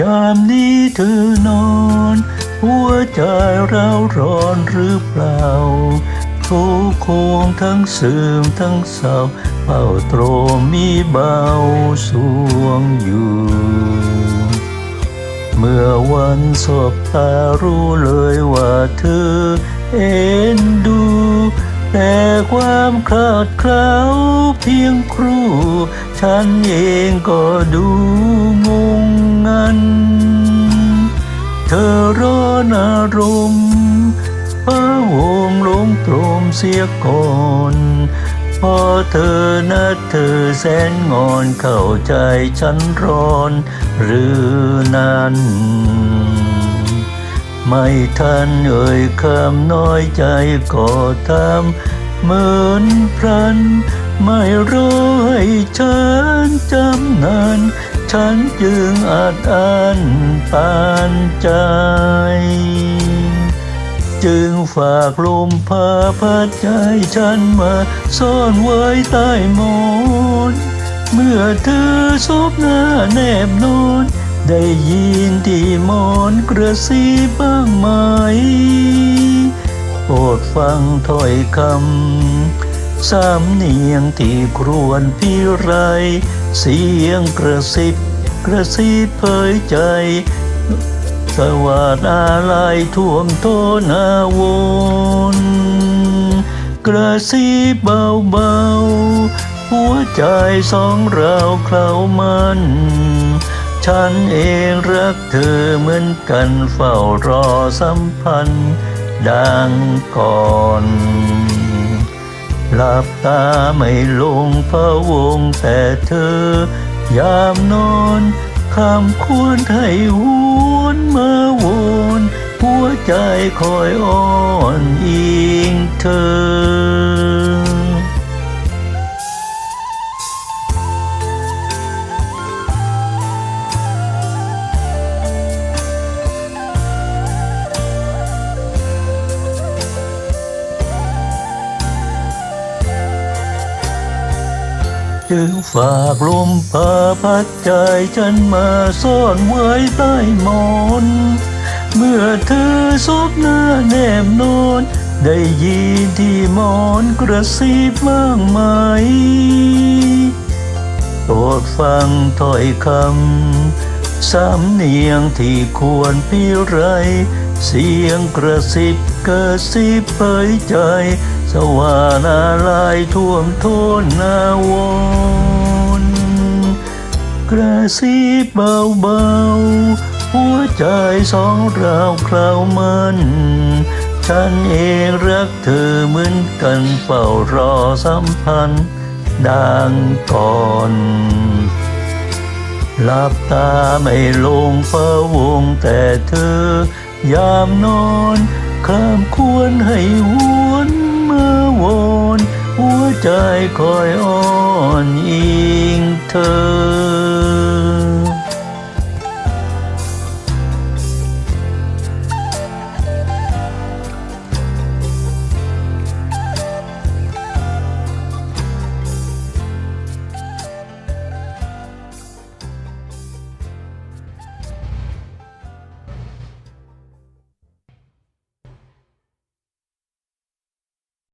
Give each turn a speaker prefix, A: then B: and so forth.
A: ยามนี้เธอนอน หัวใจเราร้อนหรือเปล่าทุกโคงทั้งซึมทั้งเศร้าเฝ้าโตรมีเบาสวงอยู่ เมื่อวันสบตารู้เลยว่าเธอเอ็นดู แต่ความคลาดเคล้าเพียงครู่ ฉันเองก็ดูงง เธอร้อนอารมณ์พระวงหลงตรมเสียก่อนพอเธอนะเธอแสนงอนเข้าใจฉันร้อน หรือนั้น ไม่ทันเอ่ยคำน้อยใจก็ทำเหมือนพรัน ไม่รู้ให้ฉันจำนาน ฉันจึงอาจอันปานใจ จึงฝากลมพาพัดใจฉันมาซ่อนไว้ใต้หมอนเมื่อเธอซบหน้าแนบนอนได้ยินที่หมอนกระซิบบ้างไหมโปรดฟังถ้อยคำสามเนียงที่ครวนพี่ไร เสียงกระซิบกระซิบเผยใจ สวัสดอะไรท่วมโทนาวนกระซิบเบาๆ หัวใจสองเราเคล้ามันฉันเองรักเธอเหมือนกันเฝ้ารอสัมพันธ์ดังก่อน หลับตาไม่ลงพระวงแต่เธอ ยามนอนคำควรให้หวนมาวนหัวใจคอยอ้อนอิงเธอ จึงฝากลมพาพัดใจฉันมาซ่อนไว้ใต้หมอน เมื่อเธอซบหน้าแนบนอน ได้ยินที่หมอนกระซิบบ้างไหมโปรดฟังถ้อยคำสำเนียงที่ควรพิไร เสียงกระซิบกระซิบเผยใจ สว่างอะไรท่วมโทนนาวอนกระซิบเบาๆ หัวใจสองเราเคล้ามันฉันเองรักเธอเหมือนกันเฝ้ารอสัมพันธ์ดังก่อนหลับตาไม่ลงพะวงแต่เธอ ยามนอนคลามควรให้หวน มื่อวอนหัวใจคอยอ้อนอิงเธอ